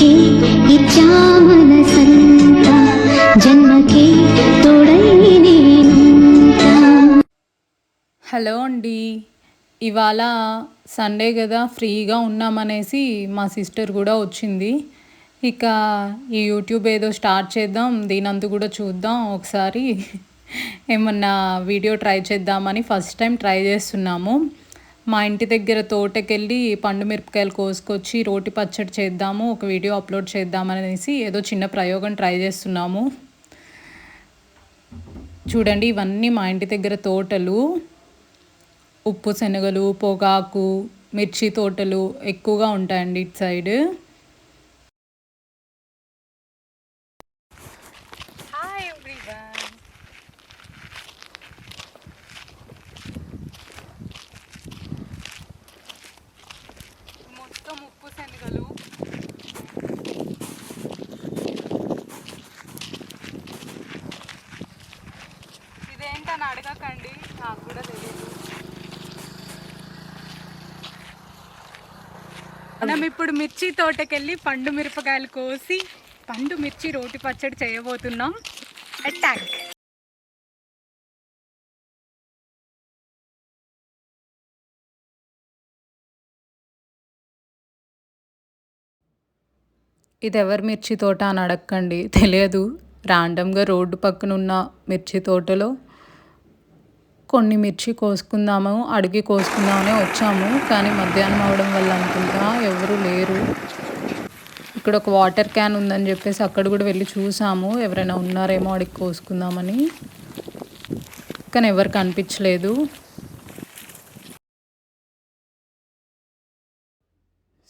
నీకే ఇచ్చామన సంత. జన్మకే తోడై హలో అండి. ఇవాళ సండే కదా ఫ్రీగా ఉన్నామనేసి మా సిస్టర్ కూడా వచ్చింది. ఇక ఈ యూట్యూబ్ ఏదో స్టార్ట్ చేద్దాం దీనంతా కూడా చూద్దాం. ఒకసారి ఏమన్నా వీడియో ట్రై చేద్దామని ఫస్ట్ టైం ట్రై చేస్తున్నాము. మా ఇంటి దగ్గర తోటకెళ్ళి పండు మిరపకాయలు కోసుకొచ్చి రోటి పచ్చడి చేద్దాము ఒక వీడియో అప్లోడ్ చేద్దామనేసి ఏదో చిన్న ప్రయోగం ట్రై చేస్తున్నాము. చూడండి ఇవన్నీ మా ఇంటి దగ్గర తోటలు. ఉప్పు శనగలు పొగాకు మిర్చి తోటలు ఎక్కువగా ఉంటాయండి ఇటు సైడ్ హాయ్ ఎవ్రీవన్ మొత్తం ఉప్పు శనగలు ఇదేంటని అడగకండి నాకు కూడా తెలియదు మనం ఇప్పుడు మిర్చి తోటకెళ్ళి పండు మిరపకాయలు కోసి పండు మిర్చి రోటి పచ్చడి చేయబోతున్నాం. అటాక్ ఇది ఎవరి మిర్చి తోట అని అడగండి తెలియదు. ర్యాండమ్గా రోడ్డు పక్కన ఉన్న మిర్చి తోటలో కొన్ని మిర్చి కోసుకుందాము అడిగి కోసుకుందామనే వచ్చాము. కానీ మధ్యాహ్నం అవడం వల్ల అనుకుంటా ఎవరు లేరు. ఇక్కడ ఒక వాటర్ క్యాన్ ఉందని చెప్పేసి అక్కడ కూడా వెళ్ళి చూసాము. ఎవరైనా ఉన్నారేమో అడిగి కోసుకుందామని. కానీ ఎవరు కనిపించలేదు.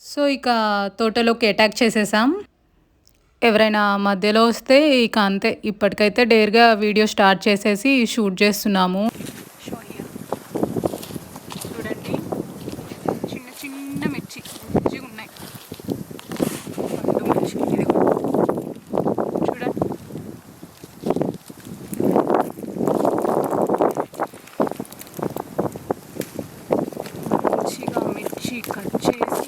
సో ఇక తోటలోకి అటాక్ చేసేసాం. ఎవరైనా మధ్యలో వస్తే ఇక అంతే. ఇప్పటికైతే డేర్గా వీడియో స్టార్ట్ చేసేసి షూట్ చేస్తున్నాము చూడండి చిన్న చిన్న మిర్చి మంచిగా ఉన్నాయి పండు మిర్చి ఇదిగో. చూడండి మంచిగా మిర్చి కట్ చేసి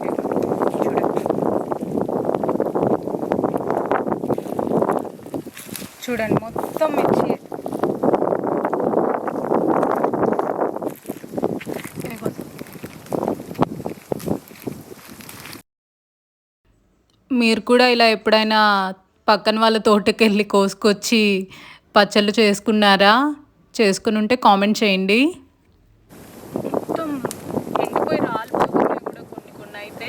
చేద్దాం. చూడండి చూడండి మొత్తం మిర్చి. మీరు కూడా ఇలా ఎప్పుడైనా పక్కన వాళ్ళ తోటకి వెళ్ళి కోసుకొచ్చి పచ్చళ్ళు చేసుకున్నారా? చేసుకుని ఉంటే కామెంట్ చేయండి మొత్తం ఎండిపోయి రాలిపోతున్నాయి కూడా కొన్ని కొన్ని అయితే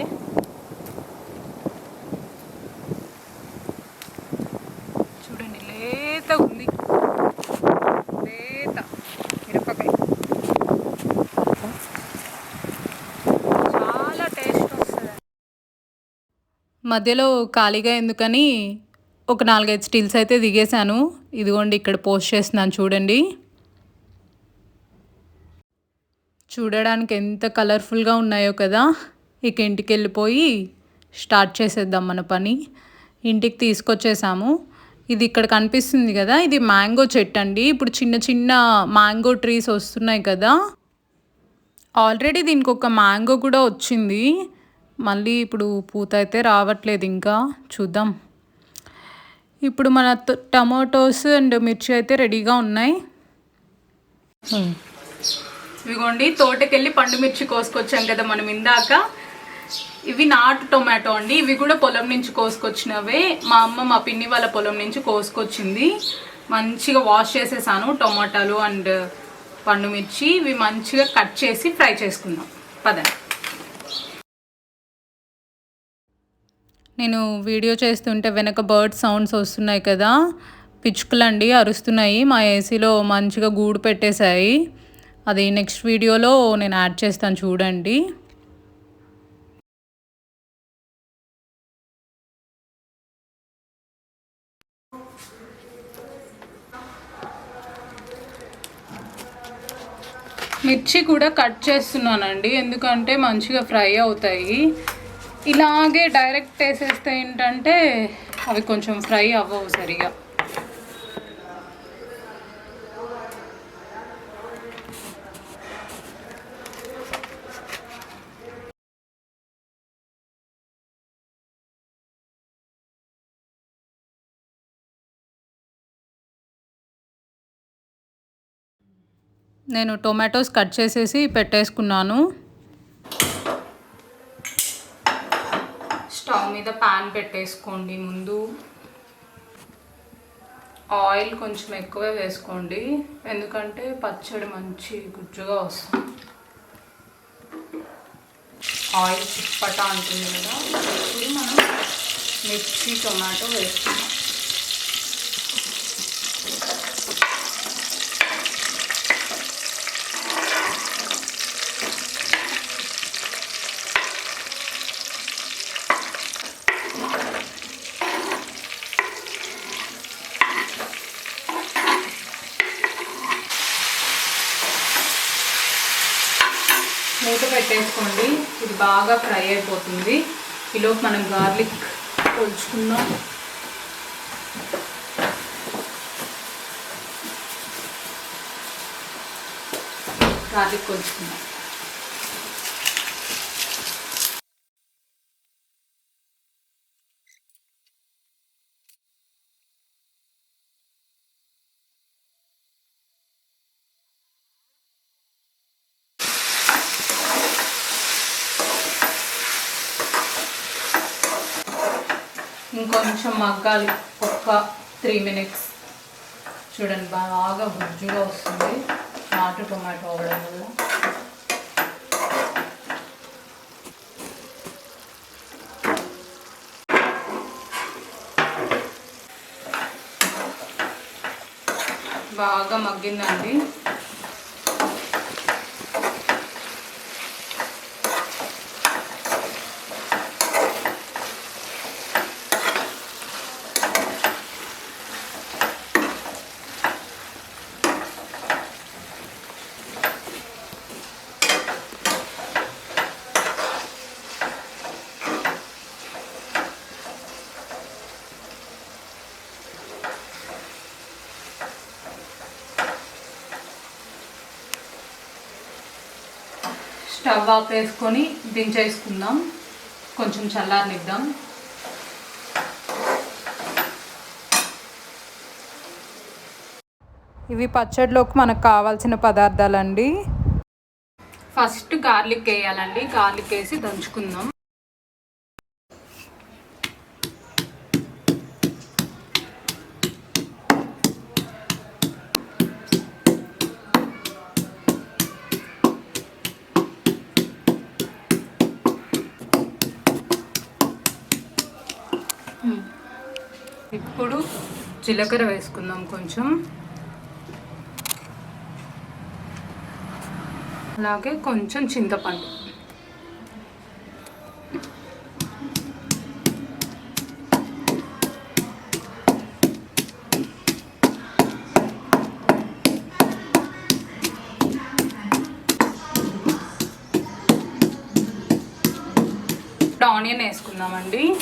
చూడండి లేత ఉంది లేత మిరపకాయ చాలా టేస్ట్ వస్తుంది మధ్యలో ఖాళీగా ఎందుకని ఒక నాలుగైదు స్టిల్స్ అయితే దిగేశాను. ఇదిగోండి ఇక్కడ పోస్ట్ చేస్తున్నాను చూడండి. చూడడానికి ఎంత కలర్ఫుల్గా ఉన్నాయో కదా. ఇక ఇంటికి వెళ్ళిపోయి స్టార్ట్ చేసేద్దాం మన పని. ఇంటికి తీసుకొచ్చేసాము. ఇది ఇక్కడ కనిపిస్తుంది కదా ఇది మ్యాంగో చెట్టు అండి. ఇప్పుడు చిన్న చిన్న మ్యాంగో ట్రీస్ వస్తున్నాయి కదా. ఆల్రెడీ దీనికి ఒక మ్యాంగో కూడా వచ్చింది. మళ్ళీ ఇప్పుడు పూత అయితే రావట్లేదు ఇంకా. చూద్దాం. ఇప్పుడు మన టమాటోస్ అండ్ మిర్చి అయితే రెడీగా ఉన్నాయి. ఇదిగోండి తోటకెళ్ళి పండు మిర్చి కోసుకొచ్చాం కదా మనం ఇందాక. ఇవి నాటు టొమాటో అండి. ఇవి కూడా పొలం నుంచి కోసుకొచ్చినవే. మా అమ్మ మా పిన్ని వాళ్ళ పొలం నుంచి కోసుకొచ్చింది. మంచిగా వాష్ చేసేసాను టొమాటాలు అండ్ పండు మిర్చి. ఇవి మంచిగా కట్ చేసి ఫ్రై చేసుకుందాం. పదండి. నేను వీడియో చేస్తుంటే వెనక బర్డ్ సౌండ్స్ వస్తున్నాయి కదా పిచ్చుకలండి అరుస్తున్నాయి. మా ఏసీలో మంచిగా గూడు పెట్టేశాయి. అది నెక్స్ట్ వీడియోలో నేను యాడ్ చేస్తాను చూడండి. మిర్చి కూడా కట్ చేస్తున్నానండి. ఎందుకంటే మంచిగా ఫ్రై అవుతాయి. ఇలాగే డైరెక్ట్ వేసేస్తే ఏంటంటే అవి కొంచెం ఫ్రై అవ్వవు సరిగా. నేను టొమాటోస్ కట్ చేసేసి పెట్టేసుకున్నాను స్టవ్ మీద పాన్ పెట్టేసుకోండి ముందు. ఆయిల్ కొంచెం ఎక్కువే వేసుకోండి. ఎందుకంటే పచ్చడి మంచి గుజ్జుగా వస్తుంది. ఆయిల్ చిప్పట అంటుంది కదా ఇప్పుడు మనం మిర్చి టొమాటో వేసుకున్నాం మూత పెట్టేసుకోండి. ఇది బాగా ఫ్రై అయిపోతుంది. ఈలోపు మనం గార్లిక్ కొలుచుకుందాం. గార్లిక్ కొలుచుకుందాం. ఇంకొంచెం మగ్గాలి. ఒక్క త్రీ మినిట్స్. చూడండి బాగా గుజ్జుగా వస్తుంది. నాటు టొమాటో అవ్వడం వల్ల. బాగా మగ్గిందండి. స్టవ్ ఆఫ్ వేసుకొని దించేసుకుందాం. కొంచెం చల్లారనిద్దాం. ఇవి పచ్చడిలోకి మనకు కావాల్సిన పదార్థాలండి. ఫస్ట్ గార్లిక్ వేయాలండి. గార్లిక్ వేసి దంచుకుందాం ఇప్పుడు జీలకర్ర వేసుకుందాం కొంచెం. అలాగే కొంచెం చింతపండు. టానియన్ ఆనియన్ వేసుకుందామండి.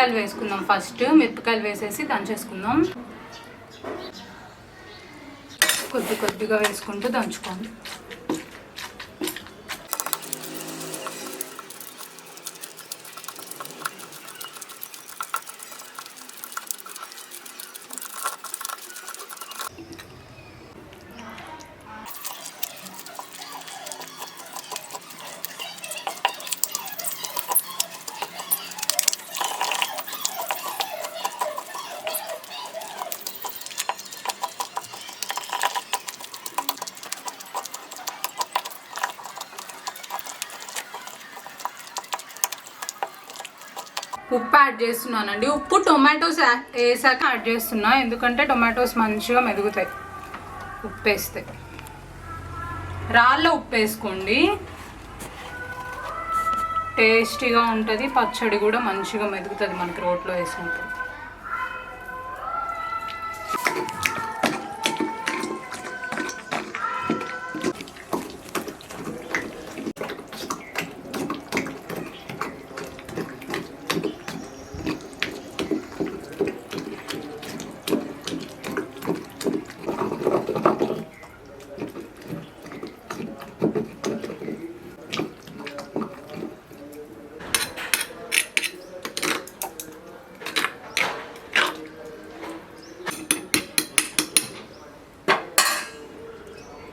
మిరపకాయలు వేసుకుందాం ఫస్ట్. మిరపకాయలు వేసేసి దంచేసుకుందాం కొద్ది కొద్దిగా వేసుకుంటూ దంచుకోండి. ఉప్పు యాడ్ చేస్తున్నానండి. ఉప్పు టొమాటోస్ వేసాక యాడ్ చేస్తున్నా. ఎందుకంటే టొమాటోస్ మంచిగా మెదుగుతాయి. ఉప్పు వేస్తే రాళ్ళ ఉప్పు వేసుకోండి. టేస్టీగా ఉంటుంది. పచ్చడి కూడా మంచిగా మెదుగుతుంది మనకి రోట్లో వేసినప్పుడు.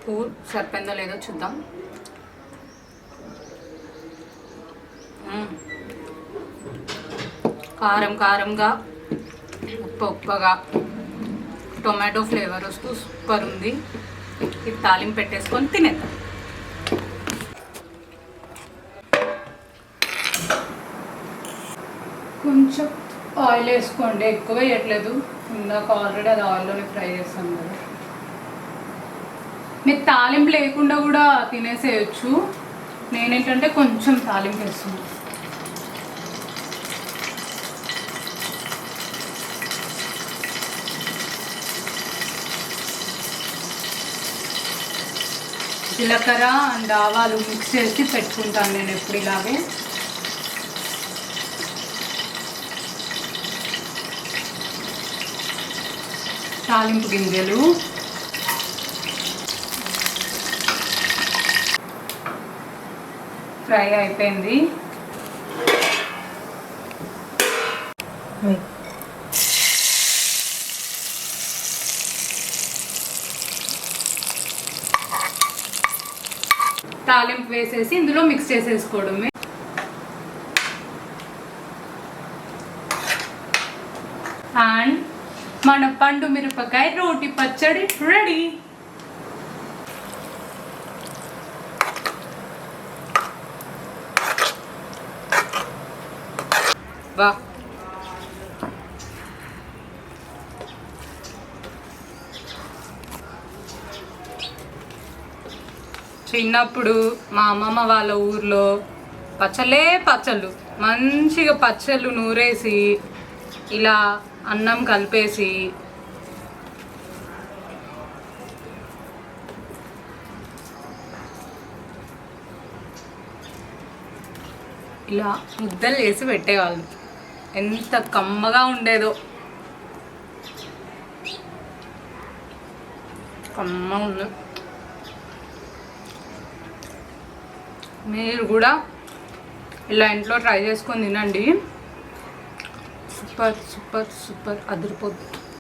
పువ్వు సరిపోయిందో లేదో చూద్దాం. కారం కారంగా ఉప్ప ఉప్పగా. టొమాటో ఫ్లేవర్ వస్తూ సూపర్ ఉంది. ఇది తాలింపు పెట్టేసుకొని తినేద్దాం. కొంచెం ఆయిల్ వేసుకోండి ఎక్కువ వేయట్లేదు. ఇందాక ఆల్రెడీ అది ఆయిల్లోనే ఫ్రై చేస్తాం కదా. మీరు తాలింపు లేకుండా కూడా తినేసేయచ్చు. నేనేంటంటే కొంచెం తాలింపు వేస్తున్నాను జీలకర్ర అండ్ ఆవాలు మిక్స్ చేసి పెట్టుకుంటాను నేను ఎప్పుడు ఇలాగే. తాలింపు గింజలు. ఫ్రై అయిపోయింది. తాలింపు వేసేసి ఇందులో మిక్స్ చేసేసుకోవడమే. అండ్ మన పండు మిరపకాయ రోటి పచ్చడి రెడీ. వా చిన్నప్పుడు మా అమ్మమ్మ వాళ్ళ ఊర్లో పచ్చలే పచ్చళ్ళు. మంచిగా పచ్చళ్ళు నూరేసి ఇలా అన్నం కలిపేసి ఇలా ముద్దలు చేసి పెట్టేవాళ్ళు. ఎంత కమ్మగా ఉండేదో. కమ్మ ఉంది. మీరు కూడా ఇలా ఇంట్లో ట్రై చేసుకొని తినండి. Super super super అదిరిపోద్దు.